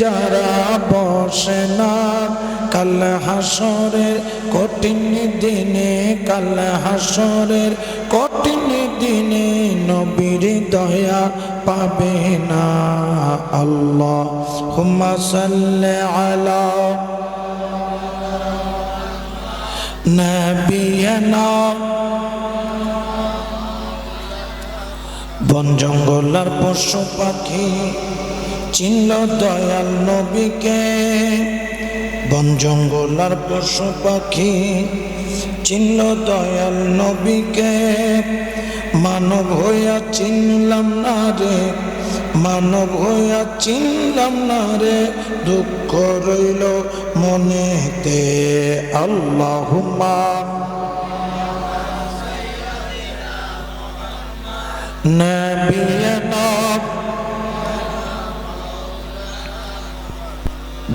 যারা বসে না, কাল হাসরের কঠিন দিনে, কাল হাসরের কঠিন দিনে নবীর দয়া পাবে না। আল্লাহ হুম্মা সাল্লি আলা নবিয়ানা। বন জঙ্গল আর পশু পাখি চিনল দয়াল নবীকে। বন জঙ্গলার পশু পাখি চিনল দয়াল নবীকে। মানব হইয়া চিনলাম না রে, মানব হইয়া চিনলাম না রে। দুঃখ রইল মনে তে আল্লাহ নবী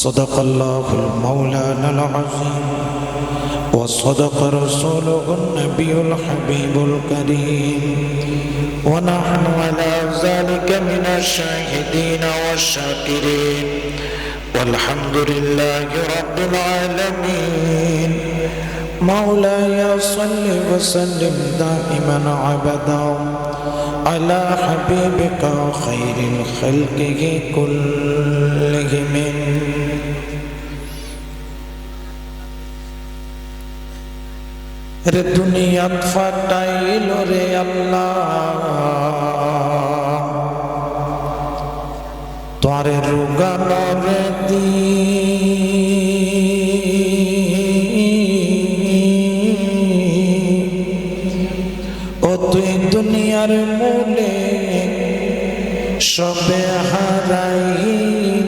صدق الله المولانا العظيم وصدق رسوله النبي الحبيب الكريم. ونحن على ذلك من الشاهدين والشاكرين. والحمد لله رب العالمين. مولاي صل وسلم دائما عبدا على حبيبك خير الخلق كلهم. রে দুনিয়াত ফাটাইল রে আল্লাহ। তোরে রুগানোর ও তুই দুনিয়ার মূলে সবে হারাইলি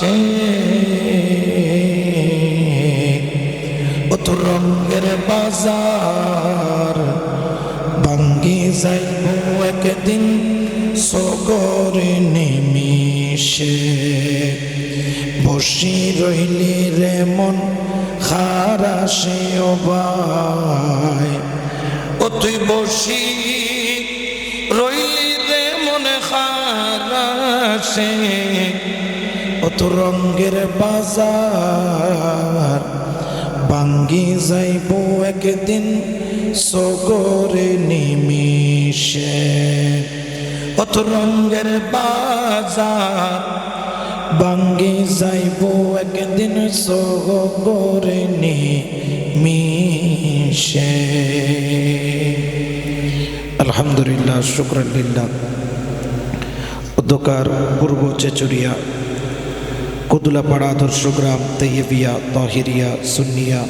পাশে ও তো রঙের বাজার ভাঙ্গি যাইব একদিন সগরে নিমিশে বসি রইলি রে মন খারাসে ভাই। ও তুই বসি রইলি রে মনে খারাসে ও তো রঙ্গের বাজার ভাঙ্গি যাইব একদিন সগরে নিমিশে অত রঙ্গের বাজার ভাঙ্গি যাইব একদিন সগরে নিমিশে আলহামদুলিল্লাহ শুক্রাল্লিল্লাহ অধ্যকার পূর্ব চেচুরিয়া কুদুলাপাড়া আদর্শ গ্রাম তৈয়বিয়া তহিরিয়া সুন্নিয়া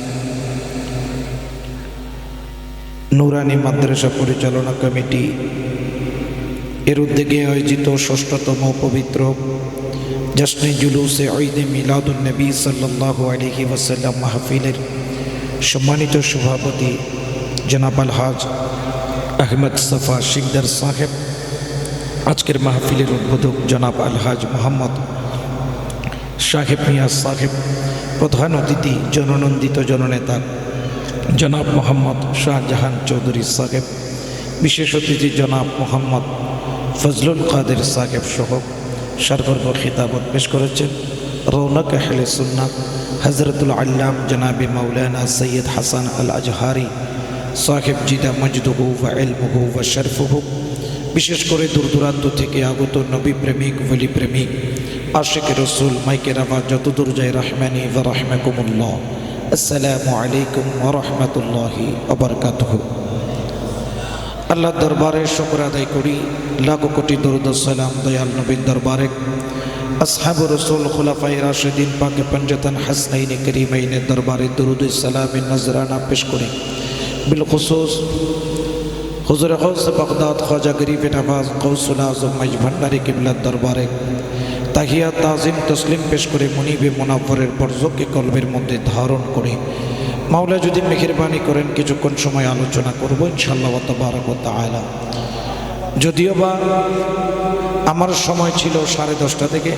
নুরানি মাদ্রাসা পরিচালনা কমিটি এর উদ্যোগে আয়োজিত ষষ্ঠতম পবিত্র জশ্নে জুলুসে ঈদে মিলাদুন্নবী সাল্লাহ আলহি ওয়াসাল্লাম মাহফিলের সম্মানিত সভাপতি জনাব আলহাজ আহমদ সফা শিকদার সাহেব আজকের মাহফিলের উদ্বোধক জনাব আলহাজ মোহাম্মদ সাহেব মিয়া সাহেব, প্রধান অতিথি, জননন্দিত জননেতা, জনাব মোহাম্মদ শাহজাহান চৌধুরী সাহেব, বিশেষ অতিথি জনাব মোহাম্মদ ফজলুল কাদের সাহেব সহ সরগর্ব খিতাবত পেশ করেছেন রৌনক আহলে সুন্নাত হজরতুল আল্লাম জনাবি মৌলানা সৈয়দ হাসান আল আজহারি সাহেব জিদা মজদুহু ওয়া ইলমুহু ওয়া শরফুহু, বিশেষ করে দূর দূরান্ত থেকে আগত নবী প্রেমিক বলি প্রেমিক আশেক রসুল, মাইকের আবার যত দূর যায়, রহমানি ওয়া রহমাকুমুল্লাহ। আসসালামু আলাইকুম রাহমাতুল্লাহি ওয়া বারাকাতুহু। আল্লাহ দরবারে শুকর আদায় করি। লাখো কোটি দরুদ সালাম দয়াল নবীর দরবারে। আসহাবু রসুল খুলাফাই রাশিদিন পাকে পঞ্জতন হাসনাইনে করিমাইনের দরবারে দরুদ সালামের নজরানা পেশ করি। বিলখুসুস, হুজুর গৌস বগদাদ খাজা গরিব নবাজ গৌসুল আজম, মাইজ ভান্ডারি কিবলার দরবারে। তাহিয়া তাজিম তসলিম পেশ করে মুনিবে মোনাফরের বর্জকে কলবের মধ্যে ধারণ করে। মাওলা যদি মেহেরবানি করেন, কিছুক্ষণ সময় আলোচনা করব ইনশাল্লাহ তবারক আয়লা যদিও বা আমার সময় ছিল সাড়ে দশটা থেকে,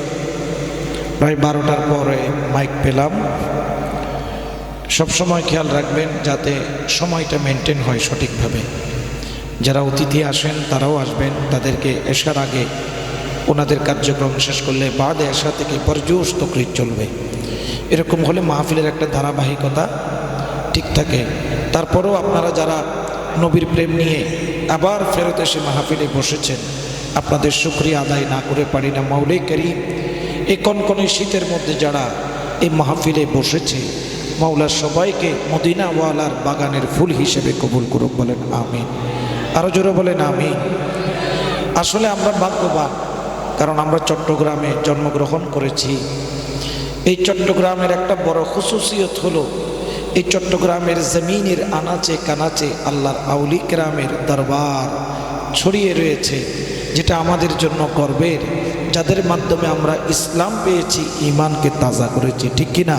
প্রায় বারোটার পরে মাইক পেলাম। সব সময় খেয়াল রাখবেন যাতে সময়টা মেনটেন হয় সঠিকভাবে। যারা অতিথি আসেন তারাও আসবেন, তাদেরকে এসার আগে ওনাদের কার্যক্রম শেষ করলে বাদে এসা থেকে পর্যুস তকরির চলবে। এরকম হলে মাহফিলের একটা ধারাবাহিকতা ঠিক থাকে। তারপরেও আপনারা যারা নবীর প্রেম নিয়ে আবার ফেরত এসে মাহফিলে বসেছেন, আপনাদের শুক্রিয়া আদায় না করে পারি না। মাউলে করিম, এই কনকনে শীতের মধ্যে যারা এই মাহফিলে বসেছে মাওলা সবাইকে মদিনাওয়ালার বাগানের ফুল হিসেবে কবুল করুক বলেন আমি আরও জোরে বলেন আমি আসলে আমরা ভাগ্যবান কারণ আমরা চট্টগ্রামে জন্মগ্রহণ করেছি। এই চট্টগ্রামের একটা বড় খুশুসিয়ত হলো, এই চট্টগ্রামের জমিনের আনাচে কানাচে আল্লাহর আউলি গ্রামের দরবার ছড়িয়ে রয়েছে, যেটা আমাদের জন্য গর্বের, যাদের মাধ্যমে আমরা ইসলাম পেয়েছি ইমানকে তাজা করেছি, ঠিক কিনা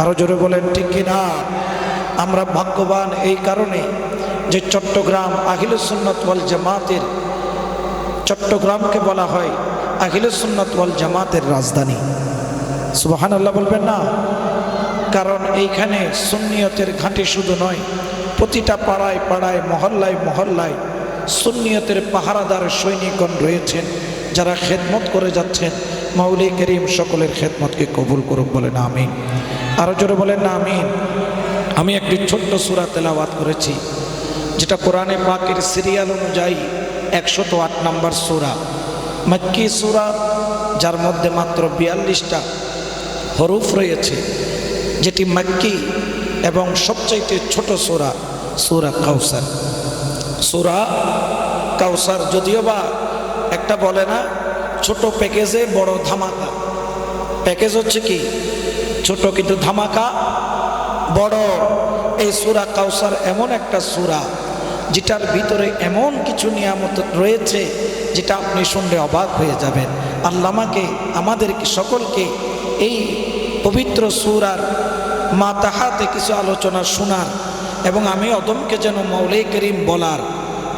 আরও জোরে বলেন, ঠিক কিনা আমরা ভাগ্যবান এই কারণে যে চট্টগ্রাম আহিল সুন্নত ওয়াল জামাতের চট্টগ্রামকে বলা হয় আহিল সুন্নত ওয়াল জামাতের রাজধানী। সুবাহান আল্লাহ বলবেন না? কারণ এইখানে সুন্নিয়তের ঘাঁটি শুধু নয়, প্রতিটা পাড়ায় পাড়ায়, মহল্লায় মহল্লায় সুন্নিয়তের পাহারাদার সৈনিকগণ রয়েছেন, যারা খেদমত করে যাচ্ছেন। মাউলি করিম সকলের খেদমতকে কবুল করুক বলেন, আমিন। আরও জোরে বলেন না আমিন। আমি একটি ছোট্ট সুরা তেলাওয়াত করেছি, যেটা কোরআনে পাকের সিরিয়াল অনুযায়ী একশত আট নম্বর সুরা। মক্কি সুরা, যার মধ্যে মাত্র বিয়াল্লিশটা হরুফ রয়েছে, যেটি মক্কি এবং সবচাইতে ছোট সুরা সুরা কাউসার। সুরা কাউসার যদিও বা একটা বলে না, ছোট প্যাকেজে বড় ধামাকা। প্যাকেজ হচ্ছে কি? ছোট কিন্তু ধামাকা, বড়। এই সুরা কাউসার এমন একটা সুরা যেটার ভিতরে এমন কিছু নিয়ামত রয়েছে, যেটা আপনি শুনলে অবাক হয়ে যাবেন। আল্লামাকে আমাদেরকে, সকলকে এই পবিত্র সুরার মা তাহাতে কিছু আলোচনা শোনার এবং আমি অদমকে যেন মৌলে করিম বলার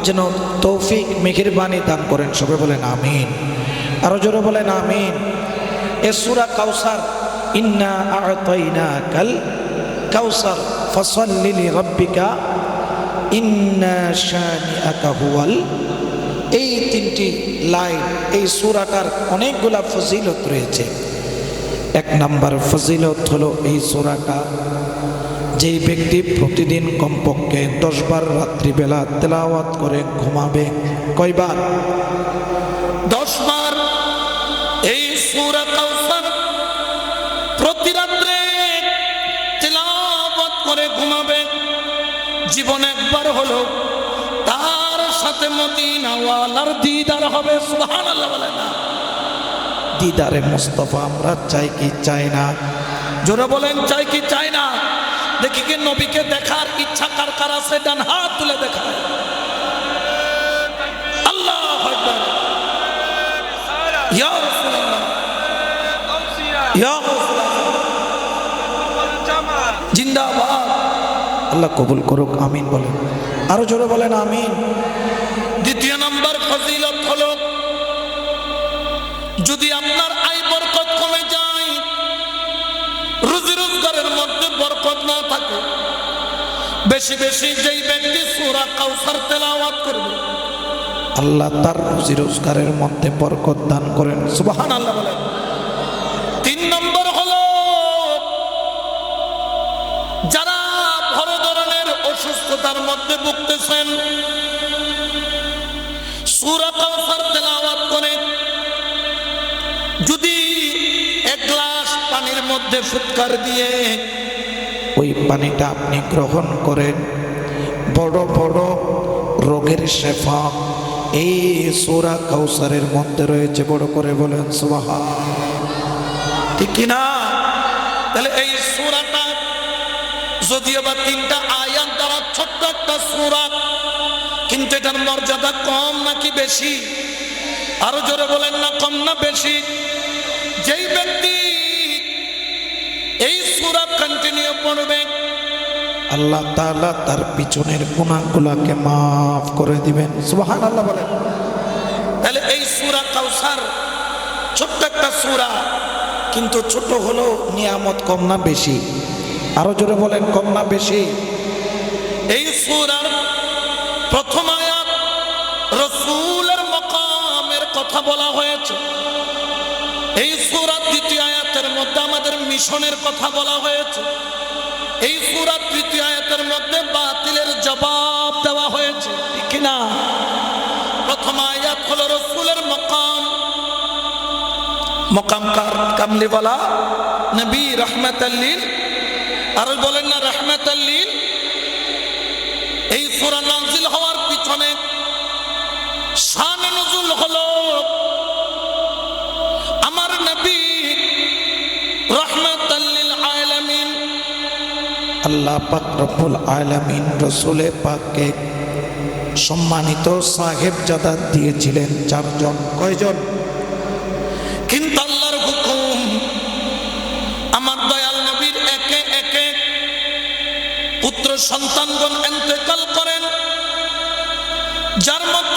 যেন তৌফিক মেঘিরবাণী দান করেন। সবে বলেন আমিন। আরও জোরে বলেন আমিন। এ সুরা কাউসার ইন্না আতইনা কাল কাউসার ফসল্লিলি রব্বিকা ইন্না শানিআকা এই তিনটি লাইন, এই সুরাটার অনেকগুলা ফজিলত রয়েছে। এক নাম্বার ফজিলত হলো এই সুরাটা, যেই ব্যক্তি প্রতিদিন কমপক্ষে দশবার রাত্রিবেলা তেলাওয়াত করে ঘুমাবে, কয়বার? যখন একবার হলো, তার সাথে মদিনাওয়ালার দিদার হবে দিদারে মুস্তফা, আমরা চাই কি চাই না? জোরে বলেন, চাই কি চাই না? দেখি কি নবীকে দেখার ইচ্ছা কার কার আছে? ডান হাত তুলে দেখা আল্লাহ ইয়া ইয়া আল্লাহ কবুল করুক আমিন বলেন। আরও জোরে বলেন আমিন। দ্বিতীয় নম্বর ফজিলত হলো যদি আপনার আয় বরকত কমে যায় রুজি রোজগারের মধ্যে বরকত না থাকে বেশি বেশি যেই ব্যক্তি সুরা কাউসার তেলাওয়াত করবে আল্লাহ তার রুজি রোজগারের মধ্যে বরকত দান করেন। সুবাহ সুবহান আল্লাহ বলেন। অসুস্থতার মধ্যে ভুগতেছেন। যদি এক গ্লাস পানির মধ্যে ফুৎকার দিয়ে ওই পানিটা আপনি গ্রহণ করেন, বড় বড় রোগের শেফা এই সোরা কাউসারের মধ্যে রয়েছে, বড় করে বলেন সুবাহ ঠিক কিনা? তাহলে এই সূরাটা যদিও বা তিনটা আয়াত দ্বারা ছোট্ট একটা সূরা, কিন্তু এটার মর্যাদা কম নাকি বেশি? আরও জোরে বলেন না, কম না বেশি? যেই ব্যক্তি এই সূরা কন্টিনিউ পড়বে, আল্লাহ তাআলা তার পিছনের গুণাগুলাকে মাফ করে দিবেন। সুবহান আল্লাহ বলেন। তাহলে এই সূরা কাউসার ছোট্ট একটা সূরা, কিন্তু ছোট হলো নিয়ামত কম না বেশি? আরও জোরে বলেন, কম না বেশি। এই সূরার প্রথম আয়াত রসুলের মকামের কথা বলা হয়েছে। এই সূরার দ্বিতীয় আয়াতের মধ্যে আমাদের মিশনের কথা বলা হয়েছে। এই সূরার তৃতীয় আয়াতের মধ্যে বাতিলের জবাব দেওয়া হয়েছে। ঠিক না প্রথম আয়াত হলো রসুলের মকাম। মকাম কার বলা? নবী রহমতাল্লিল আর বলেন না রহমতাল্লিল এই সূরা নাজিল হওয়ার পিছনে হলো। আমার নবী আল্লাহ সম্মানিত সাহেব জাদা দিয়েছিলেন। চারজন, কয়জন কিন্তু আল্লাহর হুকুম আমার দয়াল নবীর একে একে পুত্র সন্তানগণ এন্তেকাল করেন যার মধ্যে